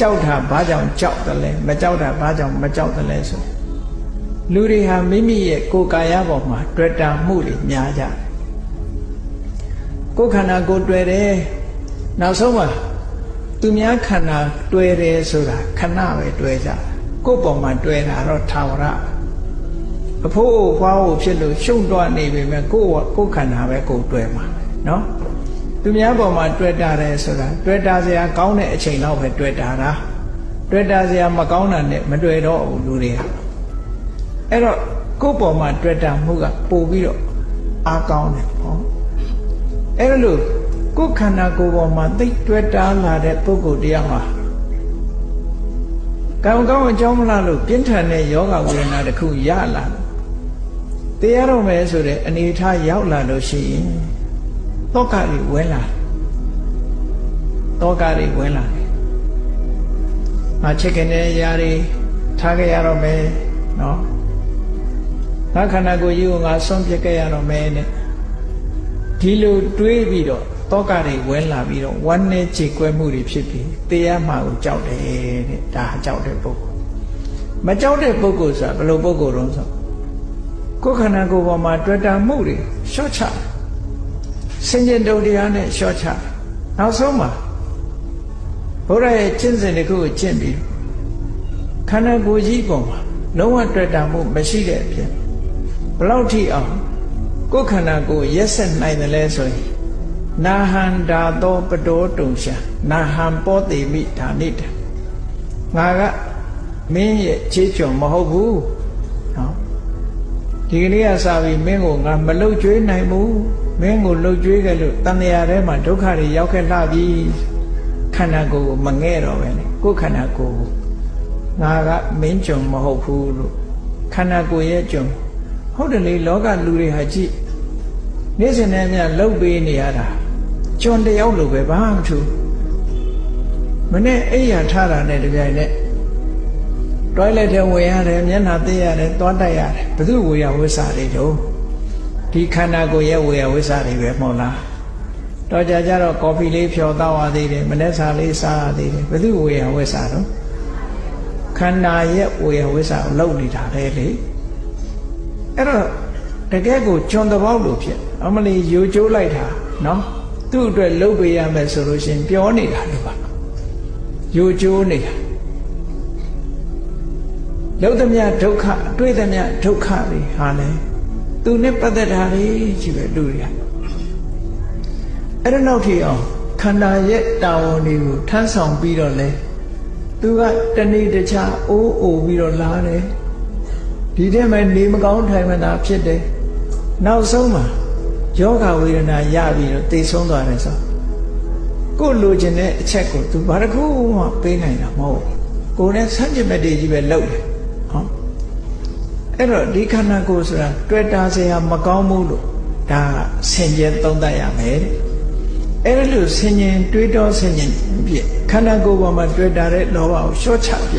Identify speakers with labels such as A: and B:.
A: ကြောက်တာဘာကြောင့်ကြောက်တယ်လဲမကြောက်တာဘာကြောင့်မကြောက်တယ်လဲဆိုလူတွေဟာမိမိရဲ့ကိုယ်ကာယပေါ်မှာတွေ့တာမှုတွေများကြတယ်ကိုယ်ခန္ဓာကိုယ်တွေ့တယ်နောက်ဆုံးမှာသူများခန္ဓာတွေ့တယ်ဆိုတာခဏပဲတွေ့ကြကိုယ်ပေါ်မှာတွေ့တာတော့ထာဝရအဖို့အဖွားဖို့ဖြစ်လို့ရှုံ့တော့နေပြီမဲ့ကိုယ်ကိုယ်ခန္ဓာပဲကိုယ်တွေ့မှာနော် သူများပေါ်မှာတွေ့တာတယ်ဆိုတာတွေ့တာစရာကောင်းတဲ့အချိန်တော့ပဲတွေ့တာတာတွေ့တာစရာမကောင်းတာနဲ့မတွေ့တော့ဘူးလူတွေကအဲ့တော့ကိုယ့်ပေါ်မှာတွေ့တာမှုကပို့ပြီးတော့အားကောင်းတယ်ဟောအဲ့လိုကိုယ်ခန္ဓာကိုယ်ပေါ်မှာသိတွေ့တာလာတဲ့ပုဂ္ဂိုလ်တရားမှာကောင်းကောင်းအကြောင်းမလားလို့ပြင်းထန်တဲ့ယောဂဝေဒနာတစ်ခုရလာတယ်တရားတော်မယ်ဆိုတဲ့အနေထားရောက်လာလို့ရှိရင် တောကတွေဝင်လာတောကတွေဝင်လာတယ်။ငါချစ်ခင်တဲ့ຢာတွေထားခဲ့ရတော့မယ်နော်။ငါခန္ဓာကိုယ်ကြီးကိုငါဆုံးပြစ်ခဲ့ရတော့မယ်နဲ့ဒီလိုတွေးပြီးတော့တောကတွေဝင်လာပြီးတော့ဝမ်းနဲ့ကြေကွဲမှုတွေဖြစ်ပြီးတရားမှကိုကြောက်တယ်တဲ့ဒါကြောက်တဲ့ပုဂ္ဂိုလ်မကြောက်တဲ့ပုဂ္ဂိုလ်ဆိုတာဘယ်လိုပုဂ္ဂိုလ်တုံးဆိုကိုယ်ခန္ဓာကိုယ်ပေါ်မှာတွေ့တာမှုတွေရှော့ချတယ် စင်ကြင်တုံတရားနဲ့လျှော့ချနောက်ဆုံးမှာဘုရားရဲ့ကျင့်စဉ်တစ်ခုကိုကျင့်ပြီးခန္ဓာကိုယ်ကြီးပုံမှာလုံးဝတွေ့တာမှုမရှိတဲ့အပြင်ဘလောက်ထိအောင်ကိုယ်ခန္ဓာကိုယ်ရက်ဆက်နိုင်တယ်လဲဆိုရင်နာဟန္တာသောပတောတုံရှာနာဟံပောတိမိဓာနိတငါကမင်းရဲ့ခြေချွန်မဟုတ်ဘူးနော်ဒီကနေ့ကစပြီးမင်းကိုငါမလုတ်ကျွေးနိုင်ဘူး မင်းကိုလှုပ်ကြွေးခဲ့လို့တန်လျာထဲမှာဒုက္ခတွေရောက်ခဲ့လှပြီခန္ဓာကိုယ်ကိုမငဲ့တော့ပဲလေကိုယ်ခန္ဓာကိုယ်ငါကမင်းကြုံမဟုတ်ဘူးလို့ခန္ဓာကိုယ်ရဲ့ကြုံဟုတ်တယ်လေလောကလူတွေဟာကြည့်နေ့စဉ်နဲ့မြလှုပ်ပေးနေရတာကျွန်တယောက်လိုပဲဘာမှမထူးမနဲ့အိယာထားတာနဲ့တပြိုင်နက်တွိုင်းလက်ထဲဝင်ရတယ်မျက်နှာသိရတယ်သွားတိုက်ရတယ်ဘယ်သူဝေယဝိစာတွေတော့ ဒီခန္ဓာကိုယ်ရဲ့ဝေယဝိစာတွေပဲမဟုတ်လားတော့ကြကြတော့ကော်ဖီလေးဖြော်တော့ရသေးတယ်မနေ့စာလေးစားရသေးတယ်ဘယ်သူဝေယဝိစာတော့ခန္ဓာရဲ့ဝေယဝိစာကိုလုံနေတာလေလေအဲ့တော့တကယ်ကိုကျွန်တပေါက်လို့ဖြစ်အမလီယူကျိုးလိုက်တာနော်သူ့အတွက်လှုပ်ပေးရမယ်ဆိုလို့ရှင်ပြောနေတာလို့ပါယူကျိုးနေတာလှုပ်သမျှဒုက္ခအတွေ့သမျှဒုက္ခတွေဟာလဲ သူနဲ့ပတ်သက်တာတွေကြီးပဲလူတွေကအဲ့ဒါနောက်ထီအောင်ခန္ဓာရဲ့တာဝန်တွေကိုထမ်းဆောင်ပြီးတော့လဲသူကတနေ့တခြားအိုးအိုပြီးတော့လာတယ်ဒီထဲမှာနေမကောင်းထိုင်မသာဖြစ်တယ်နောက်ဆုံးမှာယောဂဝေဒနာရပြီးတော့သိဆုံးသွားတယ်ဆိုကိုလိုချင်တဲ့အချက်ကိုသူဘာတစ်ခုမှပေးနိုင်တာမဟုတ်ကိုယ်နဲ့ဆန့်ကျင်ဘက်တွေကြီးပဲလုပ်တယ်ဟော အဲ့တော့ဒီခန္ဓာကိုယ်ဆိုတာတွေ့တာစရာမကောင်းဘူးလို့ဒါဆင်ခြင်သုံးသပ်ရမယ်တဲ့အဲ့လိုဆင်ခြင်တွေးတောဆင်ခြင်ပြခန္ဓာကိုယ်ပေါ်မှာတွေ့တာတဲ့လောဘကိုလျှော့ချပြ